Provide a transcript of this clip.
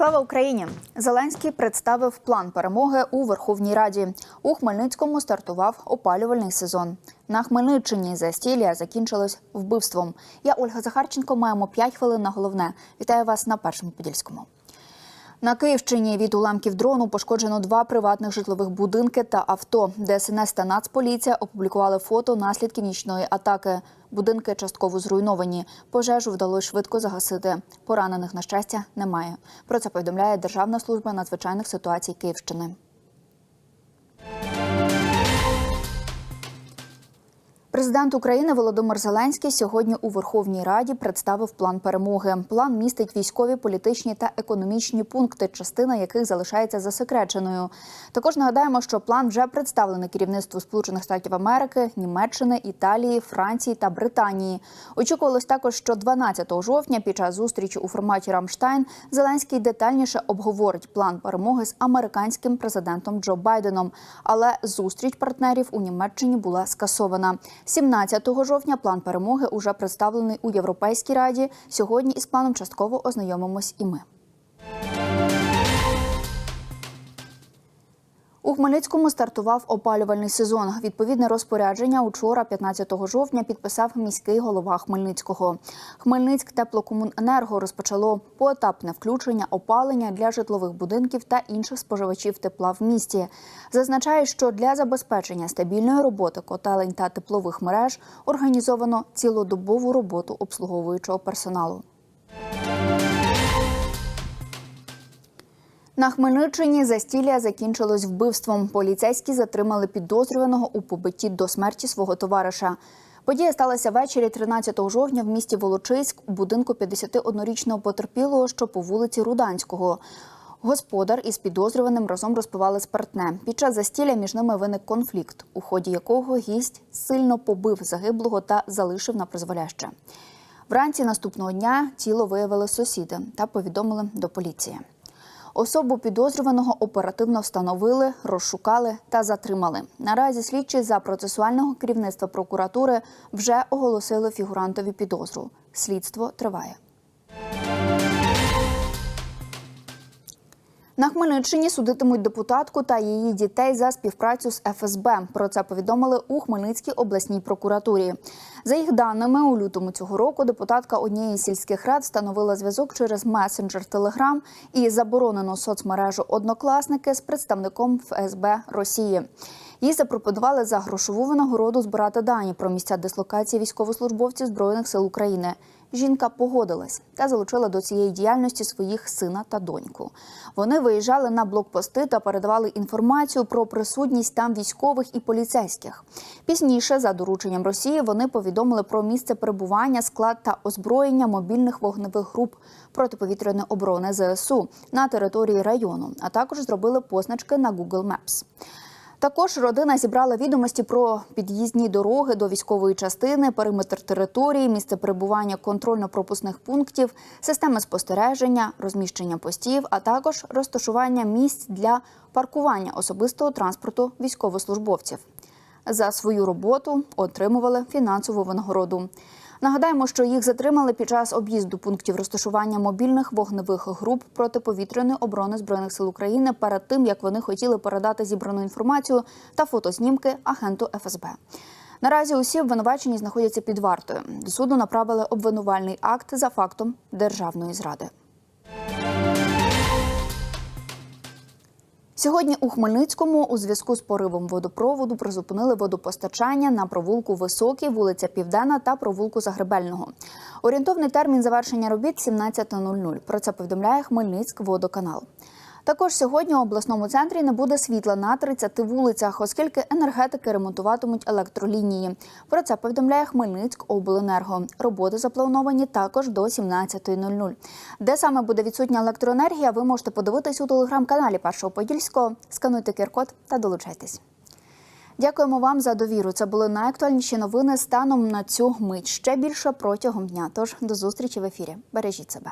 Слава Україні! Зеленський представив план перемоги у Верховній Раді. У Хмельницькому стартував опалювальний сезон. На Хмельниччині застілля закінчилось вбивством. Я Ольга Захарченко. Маємо 5 хвилин на головне. Вітаю вас на першому подільському. На Київщині від уламків дрону пошкоджено два приватних житлових будинки та авто. ДСНС та Нацполіція опублікували фото наслідків нічної атаки. Будинки частково зруйновані. Пожежу вдалося швидко загасити. Поранених на щастя немає. Про це повідомляє Державна служба надзвичайних ситуацій Київщини. Президент України Володимир Зеленський сьогодні у Верховній Раді представив план перемоги. План містить військові, політичні та економічні пункти, частина яких залишається засекреченою. Також нагадаємо, що план вже представлений керівництву Сполучених Штатів Америки, Німеччини, Італії, Франції та Британії. Очікувалось також, що 12 жовтня під час зустрічі у форматі Рамштайн Зеленський детальніше обговорить план перемоги з американським президентом Джо Байденом. Але зустріч партнерів у Німеччині була скасована. 17 жовтня план перемоги уже представлений у Європейській раді. Сьогодні із планом частково ознайомимось і ми. Хмельницькому стартував опалювальний сезон. Відповідне розпорядження учора, 15 жовтня, підписав міський голова Хмельницького. Хмельницьк теплокомуненерго розпочало поетапне включення опалення для житлових будинків та інших споживачів тепла в місті. Зазначає, що для забезпечення стабільної роботи котелень та теплових мереж організовано цілодобову роботу обслуговуючого персоналу. На Хмельниччині застілля закінчилось вбивством. Поліцейські затримали підозрюваного у побитті до смерті свого товариша. Подія сталася ввечері 13 жовтня в місті Волочиськ у будинку 51-річного потерпілого, що по вулиці Руданського. Господар із підозрюваним разом розпивали спиртне. Під час застілля між ними виник конфлікт, у ході якого гість сильно побив загиблого та залишив на призволяще. Вранці наступного дня тіло виявили сусіди та повідомили до поліції. Особу підозрюваного оперативно встановили, розшукали та затримали. Наразі слідчі за процесуального керівництва прокуратури вже оголосили фігурантові підозру. Слідство триває. На Хмельниччині судитимуть депутатку та її дітей за співпрацю з ФСБ. Про це повідомили у Хмельницькій обласній прокуратурі. За їх даними, у лютому цього року депутатка однієї сільських рад встановила зв'язок через месенджер Телеграм і заборонену соцмережу Однокласники з представником ФСБ Росії. Їй запропонували за грошову винагороду збирати дані про місця дислокації військовослужбовців збройних сил України. Жінка погодилась та залучила до цієї діяльності своїх сина та доньку. Вони виїжджали на блокпости та передавали інформацію про присутність там військових і поліцейських. Пізніше, за дорученням Росії, вони повідомили про місце перебування, склад та озброєння мобільних вогневих груп протиповітряної оборони ЗСУ на території району, а також зробили позначки на Google Maps. Також родина зібрала відомості про під'їзні дороги до військової частини, периметр території, місце перебування контрольно-пропускних пунктів, системи спостереження, розміщення постів, а також розташування місць для паркування особистого транспорту військовослужбовців. За свою роботу отримували фінансову винагороду. Нагадаємо, що їх затримали під час об'їзду пунктів розташування мобільних вогневих груп протиповітряної оборони збройних сил України перед тим, як вони хотіли передати зібрану інформацію та фотознімки агенту ФСБ. Наразі усі обвинувачені знаходяться під вартою. До суду направили обвинувальний акт за фактом державної зради. Сьогодні у Хмельницькому у зв'язку з поривом водопроводу призупинили водопостачання на провулку Високий, вулиця Південна та провулку Загребельного. Орієнтовний термін завершення робіт 17.00. Про це повідомляє Хмельницьк водоканал. Також сьогодні у обласному центрі не буде світла на 30 вулицях, оскільки енергетики ремонтуватимуть електролінії. Про це повідомляє Хмельницьк обленерго. Роботи заплановані також до 17.00. Де саме буде відсутня електроенергія, ви можете подивитись у телеграм-каналі Першого Подільського. Скануйте QR-код та долучайтесь. Дякуємо вам за довіру. Це були найактуальніші новини станом на цю мить. Ще більше протягом дня. Тож до зустрічі в ефірі. Бережіть себе.